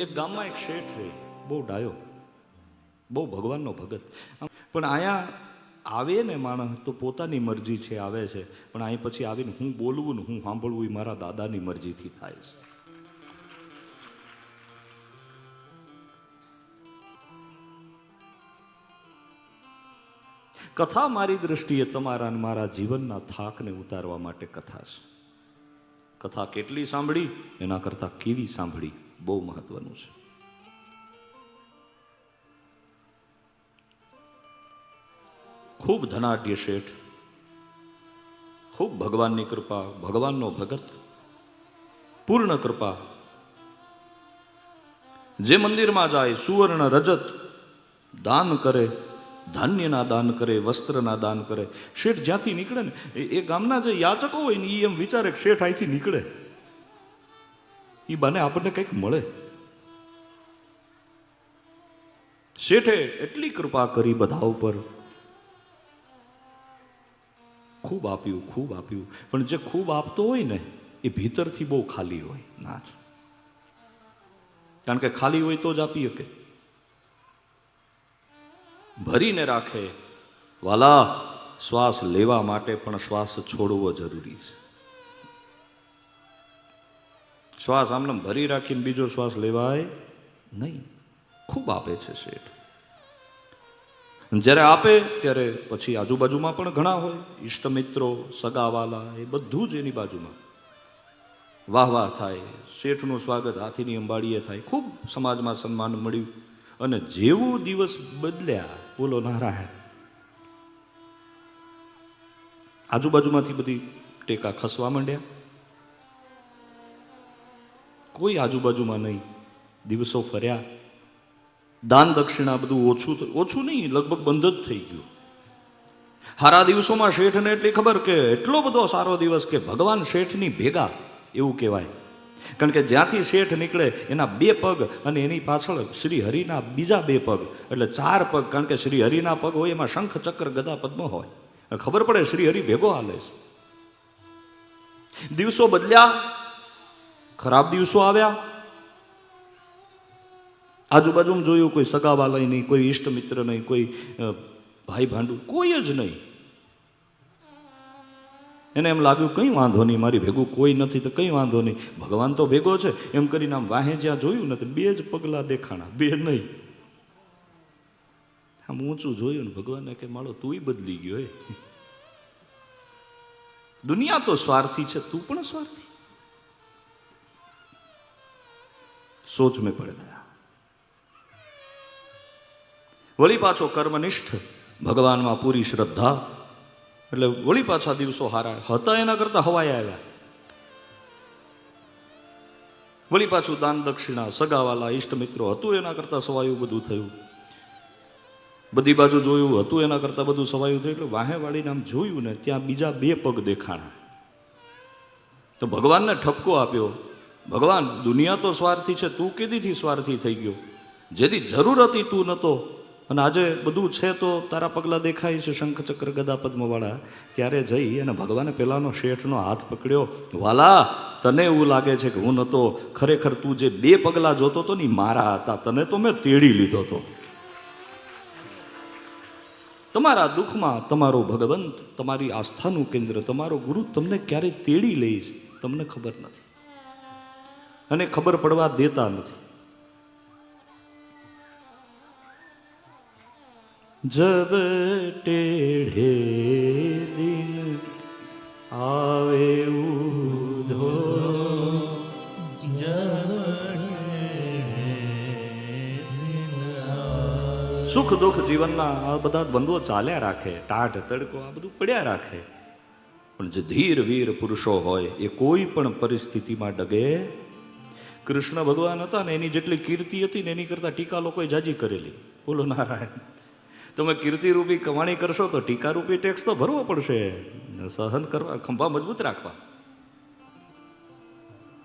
એક ગામમાં એક શેઠ રહે બહુ ડાયો. બહુ ભગવાનનો ભગત. પણ અહીંયા આવે ને માણસ તો પોતાની મરજી છે, આવે છે. પણ અહીં પછી આવીને હું બોલવું ને હું સાંભળવું એ મારા દાદાની મરજીથી થાય છે. કથા મારી દ્રષ્ટિએ તમારા મારા જીવનના થાકને ઉતારવા માટે કથા છે. કથા કેટલી સાંભળી? એના કરતાં કેવી સાંભળી? બહુ મહત્વનું છે. ખૂબ ધનાઢ્ય શેઠ, ખૂબ ભગવાનની કૃપા, ભગવાનનો ભગત, પૂર્ણ કૃપા. જે મંદિરમાં જાય, સુવર્ણ રજત દાન કરે, ધાન્યના દાન કરે, વસ્ત્રના દાન કરે. શેઠ જ્યાંથી નીકળે ને, એ- એ ગામના જે યાચકો હોય ને એ એમ વિચારે શેઠ અહીંથી નીકળે. એ બને આપણને કંઈક મળે. શેઠે એટલી કૃપા કરી બધા ઉપર. ખૂબ આપ્યું ખૂબ આપ્યું. પણ જે ખૂબ આપતો હોય ને, એ ભીતરથી બહુ ખાલી હોય. ના જ. કારણ કે ખાલી હોય તો જ આપી શકે. ભરીને રાખે. વાલા, શ્વાસ લેવા માટે પણ શ્વાસ છોડવો જરૂરી છે. શ્વાસ આમને ભરી રાખીને બીજો શ્વાસ લેવાય નહીં. ખૂબ આપે છે શેઠ. જ્યારે આપે, ત્યારે પછી આજુબાજુમાં પણ ઘણા હોય. ઈષ્ટ મિત્રો સગાવાલા, એ બધું જ એની બાજુમાં. વાહ વાહ થાય. શેઠનું સ્વાગત હાથીની અંબાડીએ થાય. ખૂબ સમાજમાં સન્માન મળ્યું. અને જેવું દિવસ બદલ્યા, બોલો નારાયણ. આજુબાજુમાંથી બધી ટેકા ખસવા માંડ્યા. કોઈ આજુબાજુમાં નહીં. દિવસો ફર્યા. દાન દક્ષિણા બધું ઓછું ઓછું નહીં, લગભગ બંધ જ થઈ ગયું. હારા દિવસોમાં શેઠને એટલી ખબર કે એટલો બધો સારો દિવસ કે ભગવાન શેઠની ભેગા, એવું કહેવાય. કારણ કે જ્યાંથી શેઠ નીકળે, એના બે પગ અને એની પાછળ શ્રી હરિના બીજા બે પગ. એટલે ચાર પગ, કારણ કે શ્રી હરિના પગ હોય, એમાં શંખ, ચક્ર, ગદા, પદ્મ હોય. ખબર પડે શ્રી હરિ ભેગો હાલે છે. દિવસો બદલ્યા ખરાબ દિવસો આવ્યા? આજુબાજુમાં જોયું કોઈ સગાવાલય નહીં, કોઈ ઈષ્ટ મિત્ર નહીં, કોઈ ભાઈ ભાંડુ કોઈ જ નહીં. એને એમ લાગ્યું, કંઈ વાંધો નહીં, મારી ભેગું કોઈ નથી, તો કંઈ વાંધો નહીં. ભગવાન તો ભેગો છે, એમ કરીને આમ વાહે જ્યાં જોયું ને તો બે જ પગલાં દેખાણા, બે નહીં. આમ ઊંચું જોયું ને ભગવાને કે, માળો તુંય બદલી ગયો હે. દુનિયા તો સ્વાર્થી છે, તું પણ સ્વાર્થી. સોચ મેં પડે વળી પાછો કર્મનિષ્ઠ ભગવાનમાં પૂરી શ્રદ્ધા. એટલે વળી પાછા દિવસો હારા હતા એના કરતા હવાય આવ્યા. વળી પાછું દાન દક્ષિણા સગાવાલા, ઈષ્ટ મિત્રો હતું એના કરતા સવાયું બધું થયું. બધી બાજુ જોયું, હતું એના કરતા બધું સવાયું થયું. એટલે વાહે વાળીને આમ જોયું ને, ત્યાં બીજા બે પગ દેખાણા. તો ભગવાનને ઠપકો આપ્યો. ભગવાન, દુનિયા તો સ્વાર્થી છે, તું કેદીથી સ્વાર્થી થઈ ગયો? જેથી જરૂર હતી તું નતો. અને આજે બધું છે તો તારા પગલાં દેખાય છે, શંખચક્ર ગદા પદ્મવાળા. ત્યારે જઈ અને ભગવાને પહેલાંનો શેઠનો હાથ પકડ્યો. વાલા, તને એવું લાગે છે કે હું નતો. ખરેખર તું જે બે પગલાં જોતો હતો ને મારા હતા. તને તો મેં તેડી લીધો હતો તમારા દુઃખમાં તમારો ભગવંત, તમારી આસ્થાનું કેન્દ્ર, તમારો ગુરુ તમને ક્યારે તેડી લે છે? તમને ખબર નથી. અને ખબર પડવા દેતા નથી. જબ ટેઢે દિન આવે ઉધો, સુખ દુઃખ જીવનના આ બધા દ્વંદ્વો ચાલ્યા રાખે, ટાઢ તડકો આ બધું પડ્યા રાખે. પણ જે ધીર વીર પુરુષો હોય, એ કોઈ પણ પરિસ્થિતિમાં ડગે કૃષ્ણ ભગવાન હતા ને એની જેટલી કીર્તિ હતી ને એની કરતાં ટીકા લોકોએ જાજી કરેલી. બોલો નારાયણ. તમે કીર્તિરૂપી કમાણી કરશો તો ટીકારૂપી ટેક્સ તો ભરવો પડશે. સહન કરવા, ખંભા મજબૂત રાખવા.